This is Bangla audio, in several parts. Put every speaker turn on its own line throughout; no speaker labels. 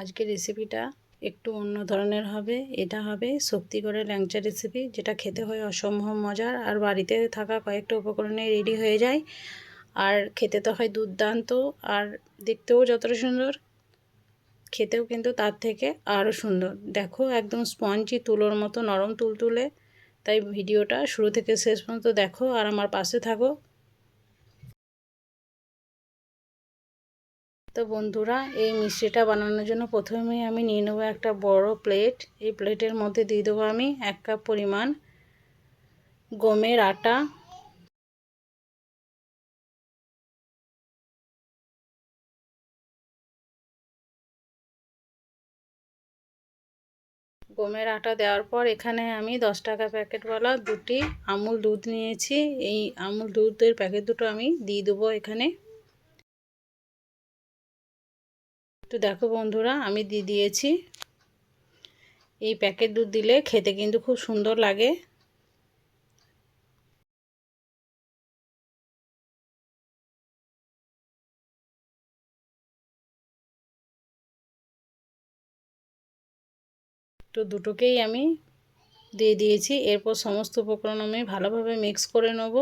আজকের রেসিপিটা একটু অন্য ধরনের হবে। এটা হবে শক্তি করে ল্যাংচা রেসিপি যেটা খেতে হয় অসম্ভব মজার আর বাড়িতে থাকা কয়েকটা উপকরণে রেডি হয়ে যায়। আর খেতে তো হয় দুর্দান্ত আর দেখতেও যতটা সুন্দর, খেতেও কিন্তু তার থেকে আরও সুন্দর। দেখো একদম স্পঞ্জি তুলোর মতো নরম তুলতুলে, তাই ভিডিওটা শুরু থেকে শেষ পর্যন্ত দেখো আর আমার পাশে থাকো। তো বন্ধুরা, এই মিষ্টিটা বানানোর জন্য প্রথমেই আমি নিয়ে নেব একটা বড় প্লেট। এই প্লেটের মধ্যে দিয়ে দেবো আমি এক কাপ পরিমাণ গমের আটা। গমের আটা দেওয়ার পর এখানে আমি দশ টাকা প্যাকেটওয়ালা দুটি আমুল দুধ নিয়েছি। এই আমুল দুধের প্যাকেট দুটো আমি দিয়ে দেবো এখানে। তো দেখো বন্ধুরা, আমি দিয়ে দিয়েছি। এই প্যাকেট দুধ দিলে খেতে কিন্তু খুব সুন্দর লাগে। তো দুটোকেই আমি দিয়ে দিয়েছি। এরপর সমস্ত উপকরণ আমি ভালোভাবে মিক্স করে নেব।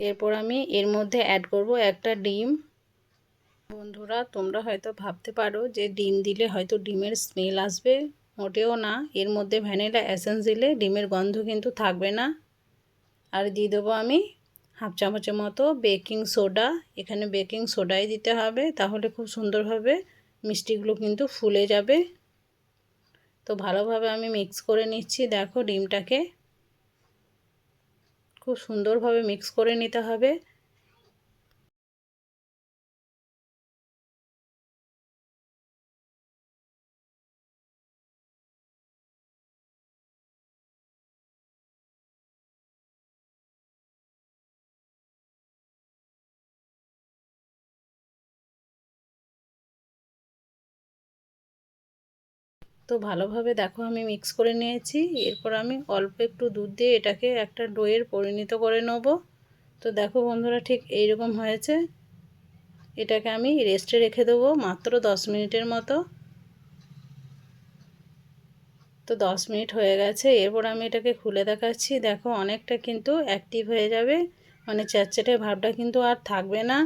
এরপর আমি এর মধ্যে অ্যাড করব একটা ডিম। বন্ধুরা, তোমরা হয়তো ভাবতে পারো যে ডিম দিলে হয়তো ডিমের স্মেল আসবে। মোটেও না, এর মধ্যে ভ্যানিলা অ্যাসেন্স দিলে ডিমের গন্ধ কিন্তু থাকবে না। আর দিয়ে দেবো আমি হাফ চামচের মতো বেকিং সোডা এখানে বেকিং সোডাই দিতে হবে, তাহলে খুব সুন্দরভাবে মিষ্টিগুলো কিন্তু ফুলে যাবে। তো ভালোভাবে আমি মিক্স করে নিচ্ছি, দেখো ডিমটাকে। খুব সুন্দরভাবে মিক্স করে নিতে হবে। তো ভালোভাবে দেখো আমি মিক্স করে নিয়েছি। এরপর আমি অল্প একটু দুধ দিয়ে এটাকে একটা ডোয়ের পরিণত করে নেব। তো দেখো বন্ধুরা ঠিক এইরকম হয়েছে। এটাকে আমি রেস্টে রেখে দেবো মাত্র দশ মিনিটের মতো। তো দশ মিনিট হয়ে গেছে। এরপর আমি এটাকে খুলে দেখাচ্ছি। দেখো অনেকটা কিন্তু অ্যাক্টিভ হয়ে যাবে। মানে চ্যাটচ্যাটে ভাবটা কিন্তু আর থাকবে না।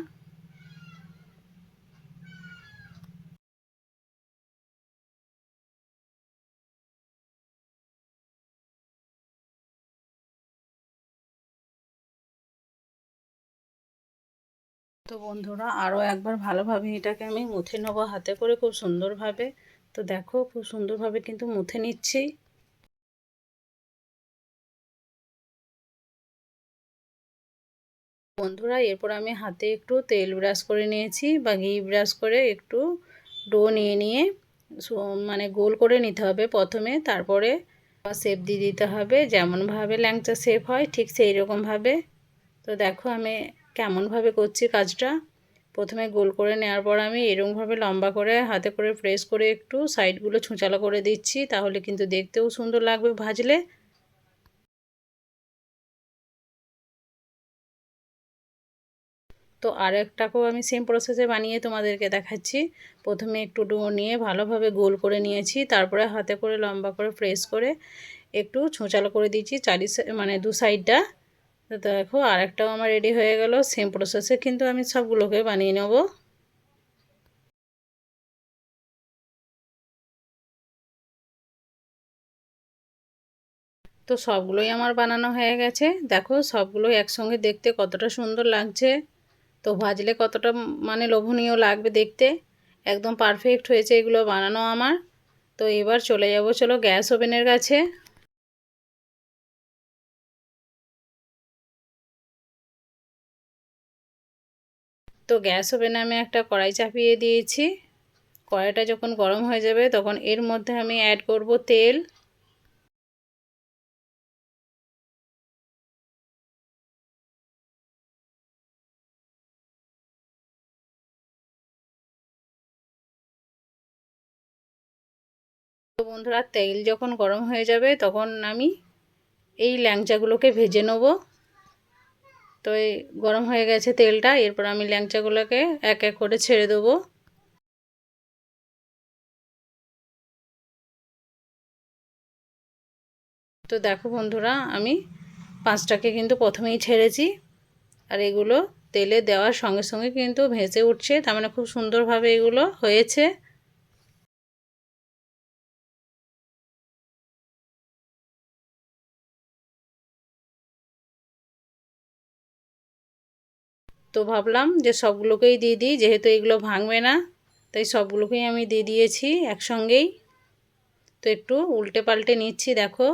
তো বন্ধুরা আরও একবার ভালোভাবে এটাকে আমি মুথে নেব হাতে করে খুব সুন্দরভাবে। তো দেখো, খুব সুন্দরভাবে কিন্তু মুথে নিচ্ছি। বন্ধুরা, এরপর আমি হাতে একটু তেল ব্রাশ করে নিয়েছি বা ঘি ব্রাশ করে একটু ডো নিয়ে নিয়ে মানে গোল করে নিতে হবে প্রথমে। তারপরে শেপ দিয়ে দিতে হবে। যেমনভাবে ল্যাংচা শেপ হয়, ঠিক সেই রকমভাবে তো দেখো, আমি কেমনভাবে করছি কাজটা? প্রথমে গোল করে নেওয়ার পর আমি এরকমভাবে লম্বা করে, হাতে করে প্রেস করে একটু সাইডগুলো ছুঁচালো করে দিচ্ছি, তাহলে কিন্তু দেখতেও সুন্দর লাগবে ভাজলে। তো আরেকটাকেও আমি সেম প্রসেসে বানিয়ে তোমাদেরকে দেখাচ্ছি। প্রথমে একটু ডো নিয়ে ভালোভাবে গোল করে নিয়েছি, তারপরে হাতে করে লম্বা করে প্রেস করে একটু ছোঁচালো করে দিয়েছি, চারি মানে দু সাইডটা তো দেখো, আরেকটাও আমার রেডি হয়ে গেল। সেম প্রসেসে কিন্তু আমি সবগুলোকে বানিয়ে নেব। তো সবগুলোই আমার বানানো হয়ে গেছে। দেখো সবগুলো একসঙ্গে দেখতে কতটা সুন্দর লাগছে। তো ভাজলে কতটা মানে লোভনীয় লাগবে দেখতে। একদম পারফেক্ট হয়েছে এগুলো বানানো আমার। তো এবার চলে যাব, চলো গ্যাস ওভেনের কাছে। তো গ্যাস ওভেনে আমি একটা কড়াই চাপিয়ে দিয়েছি। কড়াইটা যখন গরম হয়ে যাবে তখন এর মধ্যে আমি অ্যাড করব তেল। তো বন্ধুরা, তেল যখন গরম হয়ে যাবে তখন আমি এই ল্যাংচাগুলোকে ভেজে নেব। তো এই গরম হয়ে গেছে তেলটা, এরপর আমি ল্যাংচাগুলোকে এক এক করে ছেড়ে দেবো। তো দেখো বন্ধুরা, আমি পাঁচটাকে কিন্তু প্রথমেই ছেড়েছি, আর এগুলো তেলে দেওয়ার সঙ্গে সঙ্গে কিন্তু ভেসে উঠছে, তার মানে খুব সুন্দরভাবে এগুলো হয়েছে। তো ভাবলাম যে সবগুলোকেই দিয়ে দিই, যেহেতু এগুলো ভাঙবে না, তাই সবগুলোকেই আমি দিয়ে দিয়েছি একসঙ্গেই। তো একটু উল্টে পাল্টে নিচ্ছি, দেখো।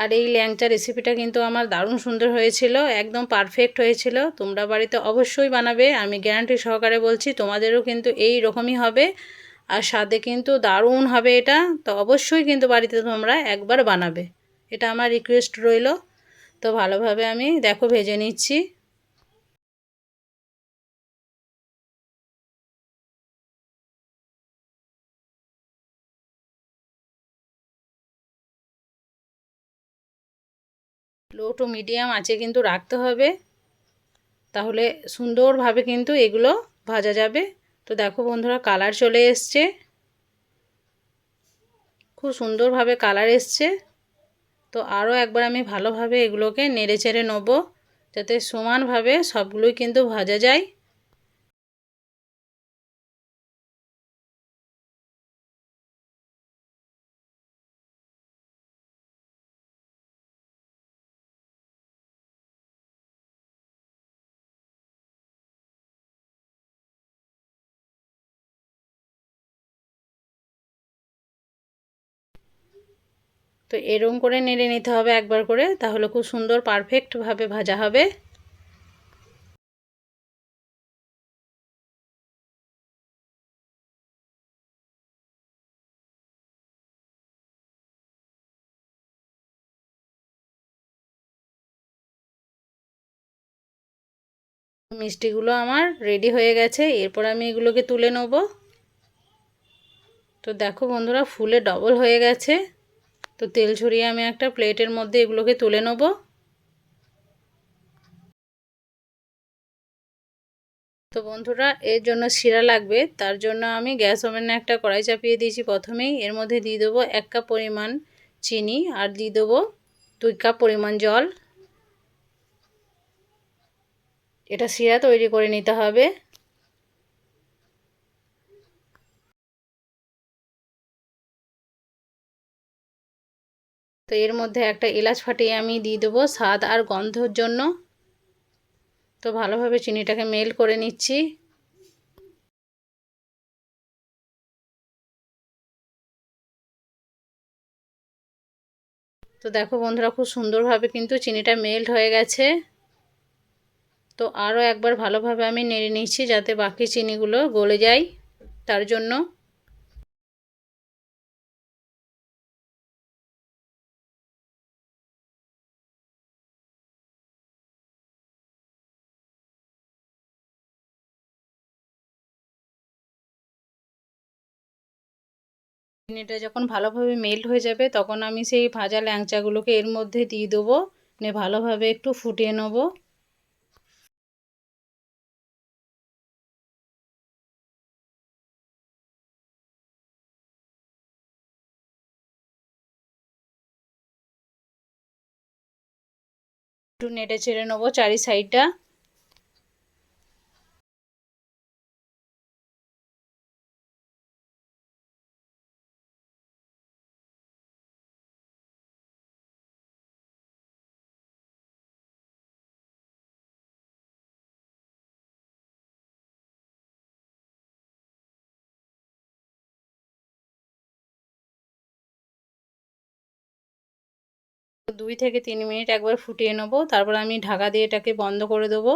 আর এই ল্যাংচা রেসিপিটা কিন্তু আমার দারুণ সুন্দর হয়েছিল, একদম পারফেক্ট হয়েছিল। তোমরা বাড়িতে অবশ্যই বানাবে, আমি গ্যারান্টি সহকারে বলছি, তোমাদেরও কিন্তু এই রকমই হবে। আর স্বাদে কিন্তু দারুণ হবে এটা, তো অবশ্যই কিন্তু বাড়িতে তোমরা একবার বানাবে। এটা আমার রিকোয়েস্ট রইল, তো ভালোভাবে আমি দেখো ভেজে নিচ্ছি। লো টু মিডিয়াম আছে কিন্তু রাখতে হবে, তাহলে সুন্দরভাবে কিন্তু এগুলো ভাজা যাবে। তো দেখো বন্ধুরা কালার চলে এসছে। খুব সুন্দরভাবে কালার এসছে। তো আরও একবার আমি ভালোভাবে এগুলোকে নেড়ে চেড়ে নেব, যাতে সমানভাবে সবগুলোই কিন্তু ভাজা যায়। তো এরম করে নেড়ে নিতে হবে একবার করে, তাহলে খুব সুন্দর পারফেক্টভাবে ভাজা হবে। মিষ্টিগুলো আমার রেডি হয়ে গেছে, এরপর আমি এগুলোকে তুলে নেব। তো দেখো বন্ধুরা, ফুলে ডবল হয়ে গেছে। তো তেল ছড়িয়ে আমি একটা প্লেটের মধ্যে এগুলোকে তুলে নেব। তো বন্ধুরা, এর জন্য শিরা লাগবে, তার জন্য আমি গ্যাস ওভেনে একটা কড়াই চাপিয়ে দিয়েছি প্রথমেই। এর মধ্যে দিয়ে দেবো এক কাপ পরিমাণ চিনি আর দিয়ে দেবো দুই কাপ পরিমাণ জল। এটা শিরা তৈরি করে নিতে হবে। এর মধ্যে একটা এলাচ ফাটিয়ে আমি দিয়ে দেবো স্বাদ আর গন্ধর জন্য। তো ভালোভাবে চিনিটাকে মেল করে নিচ্ছি। তো দেখো বন্ধুরা, খুব সুন্দরভাবে কিন্তু চিনিটা মেল্ট হয়ে গেছে। তো আরও একবার ভালোভাবে আমি নেড়ে নিচ্ছি যাতে বাকি চিনিগুলো গলে যায় তার জন্য। চিনিটা যখন ভালোভাবে মেল্ট হয়ে যাবে, তখন আমি সেই ভাজা ল্যাংচাগুলোকে এর মধ্যে দিয়ে দেবো। নিয়ে ভালোভাবে একটু ফুটিয়ে নেব। একটু নেড়ে ছেড়ে নেব চারি সাইডটা দুই থেকে তিন মিনিট একবার ফুটিয়ে নেব। তারপর আমি ঢাকা দিয়ে এটাকে বন্ধ করে দেবো।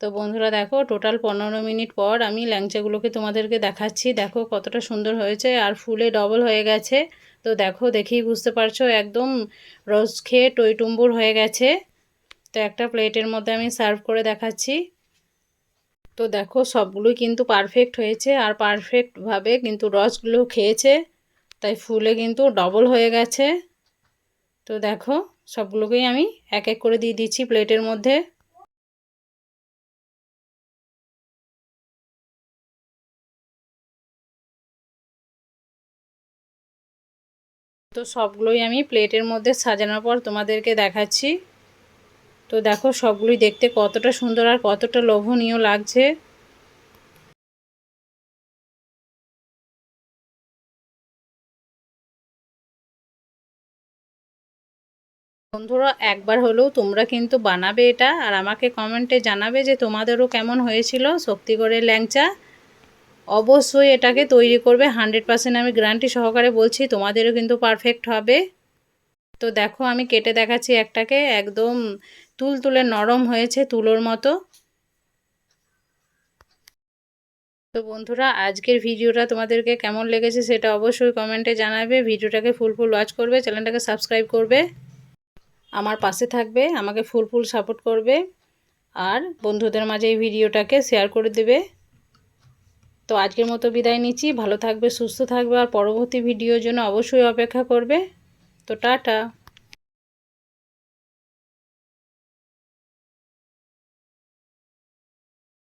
তো বন্ধুরা দেখো টোটাল পনেরো মিনিট পর আমি ল্যাংচাগুলোকে তোমাদেরকে দেখাচ্ছি। দেখো কতটা সুন্দর হয়েছে আর ফুলে ডবল হয়ে গেছে। তো দেখো, দেখেই বুঝতে পারছ, একদম রস খেয়ে টইটুম্বুর হয়ে গেছে। তো একটা প্লেটের মধ্যে আমি সার্ভ করে দেখাচ্ছি। তো দেখো, সবগুলোই কিন্তু পারফেক্ট হয়েছে আর পারফেক্টভাবে কিন্তু রসগুলো খেয়েছে। তাই ফুলে কিন্তু ডবল হয়ে গেছে। তো দেখো, সবগুলোকেই আমি এক এক করে দিয়ে দিচ্ছি প্লেটের মধ্যে। তো সবগুলোই আমি প্লেটের মধ্যে সাজানোর পর তোমাদেরকে দেখাচ্ছি। তো দেখো, সবগুলোই দেখতে কতটা সুন্দর আর কতটা লোভনীয় লাগছে। বন্ধুরা, একবার হলেও তোমরা কিন্তু বানাবে এটা আর আমাকে কমেন্টে জানাবে যে তোমাদেরও কেমন হয়েছিল শক্তিগড়ের ল্যাংচা। অবশ্যই এটাকে তৈরি করবে হান্ড্রেড পার্সেন্ট আমি গ্যারান্টি সহকারে বলছি, তোমাদেরও কিন্তু পারফেক্ট হবে। তো দেখো, আমি কেটে দেখাচ্ছি একটাকে, একদম তুল তুলে নরম হয়েছে তুলোর মতো। তো বন্ধুরা, আজকের ভিডিওটা তোমাদেরকে কেমন লেগেছে সেটা অবশ্যই কমেন্টে জানাবে, ভিডিওটাকে ফুল ফুল ওয়াচ করবে চ্যানেলটাকে সাবস্ক্রাইব করবে। আমার পাশে থাকবে, আমাকে ফুল ফুল সাপোর্ট করবে আর বন্ধুদের মাঝে এই ভিডিওটাকে শেয়ার করে দেবে। তো আজকের মতো বিদায় নিচ্ছি, ভালো থাকবে, সুস্থ থাকবে আর পরবর্তী ভিডিওর জন্য অবশ্যই অপেক্ষা করবে। তো টাটা।